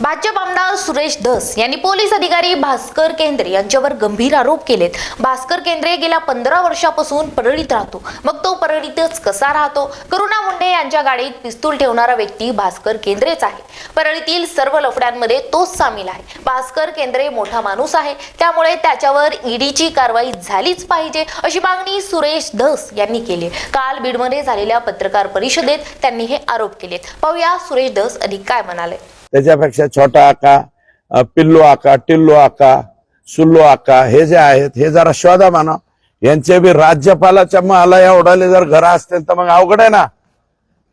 भाजप आमदार सुरेश धस यांनी पोलीस अधिकारी भास्कर केंद्रे यांच्यावर गंभीर आरोप केलेत. भास्कर केंद्रे गेल्या पंधरा वर्षापासून परळीत राहतो. मग तो परळीतच कसा राहतो? करुणा मुंडे यांच्या गाडीत पिस्तूल ठेवणारा व्यक्ती भास्कर केंद्रेच आहे. परळीतील सर्व लफड्यांमध्ये तोच सामील आहे. भास्कर केंद्रे मोठा माणूस आहे. त्यामुळे त्याच्यावर ईडीची कारवाई झालीच पाहिजे अशी मागणी सुरेश धस यांनी केली. काल बीडमध्ये झालेल्या पत्रकार परिषदेत त्यांनी हे आरोप केलेत. पाहूया सुरेश धस अधिक काय म्हणाले. त्याच्यापेक्षा छोटा आका पिल्लू आका टिल्लू आका सुल्लू आका हे जे आहेत हे जरा शोधा म्हणा. यांचे बी राज्यपालाच्या मला एवढाले जर घर असतील तर मग अवघड आहे ना.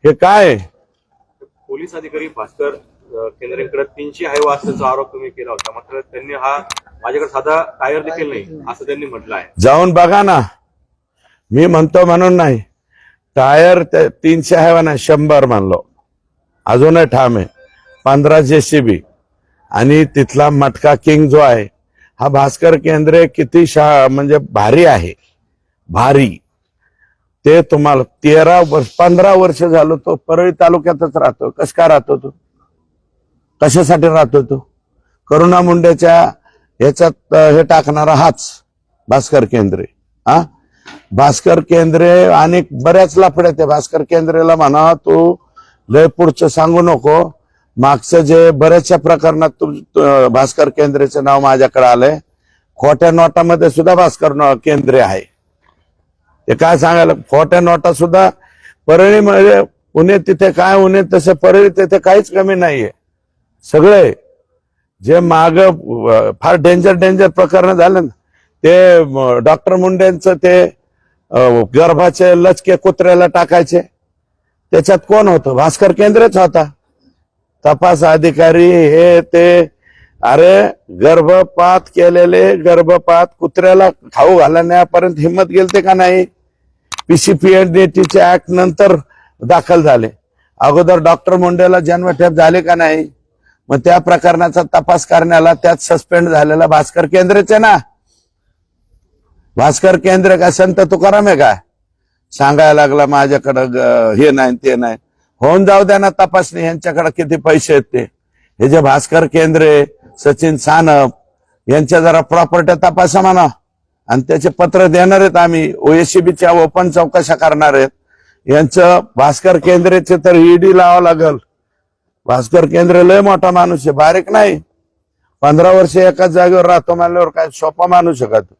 हे काय? पोलीस अधिकारी भास्कर केंद्रेकडे तीनशे आहे असल्याचा आरोप तुम्ही केला होता. मात्र त्यांनी हा माझ्याकडे साधा टायर देखील नाही असं त्यांनी म्हटलं आहे. जाऊन बघा ना. मी म्हणतो म्हणून नाही. टायर तीनशे आहे ना शंभर म्हणलो. अजूनही ठाम आहे. पंधरा जेसीबी. आणि तिथला मटका किंग जो आहे हा भास्कर केंद्रे किती शा म्हणजे भारी आहे. भारी. ते तुम्हाला तेरा वर्ष पंधरा वर्ष झालो तो परळी तालुक्यातच राहतो कस काय राहतो तो? कशासाठी राहतो तो? करुणा मुंडेच्या ह्याच्यात हे टाकणारा हाच भास्कर केंद्रे. हा भास्कर केंद्रे आणि बऱ्याच लफड्या ते भास्कर केंद्रेला म्हणा तू लय पुढचं सांगू नको. मागचं जे बऱ्याचशा प्रकरणात तुम भास्कर केंद्रेचं नाव माझ्याकडे आलंय. खोट्या नोटामध्ये सुद्धा भास्कर केंद्रे आहे. ते काय सांगायला खोट्या नोटा सुद्धा परळीमध्ये म्हणजे पुणे तिथे काय उन्हे तसे परळी तिथे काहीच कमी नाहीये. सगळे जे माग फार डेंजर डेंजर प्रकरण झालं ना ते डॉक्टर मुंडेंचं ते गर्भाचे लचके कुत्र्याला टाकायचे. त्याच्यात कोण होतं? भास्कर केंद्रच होता. तपास अधिकारी हे ते अरे गर्भपात केलेले गर्भपात कुत्र्याला खाऊ घालण्यापर्यंत हिंमत गेलते का नाही? पीसीपीएनडीटीचे ऍक्ट नंतर दाखल झाले. अगोदर डॉक्टर मुंडेला जन्मठेप झाले का नाही? मग त्या प्रकरणाचा तपास करण्याला त्यात सस्पेंड झालेला भास्कर केंद्रेचे ना? भास्कर केंद्र का संत तुकाराम आहे का? सांगायला लागला माझ्याकडं ग- हे नाही ते नाही. होऊन जाऊ द्या ना तपासणी यांच्याकडे किती पैसे आहेत ते? हे जे भास्कर केंद्रे सचिन सानप यांच्या जरा प्रॉपर्ट्या तपासा म्हणा. आणि त्याचे पत्र देणार आहेत आम्ही. ओएसीबीच्या ओपन चौकशा करणार आहेत. यांचं भास्कर केंद्रेचे तर ईडी लावावं लागल. भास्कर केंद्र लय मोठा माणूस आहे. बारीक नाही. पंधरा वर्ष एकाच जागेवर राहतो म्हणल्यावर काय सोपा माणूस आहे का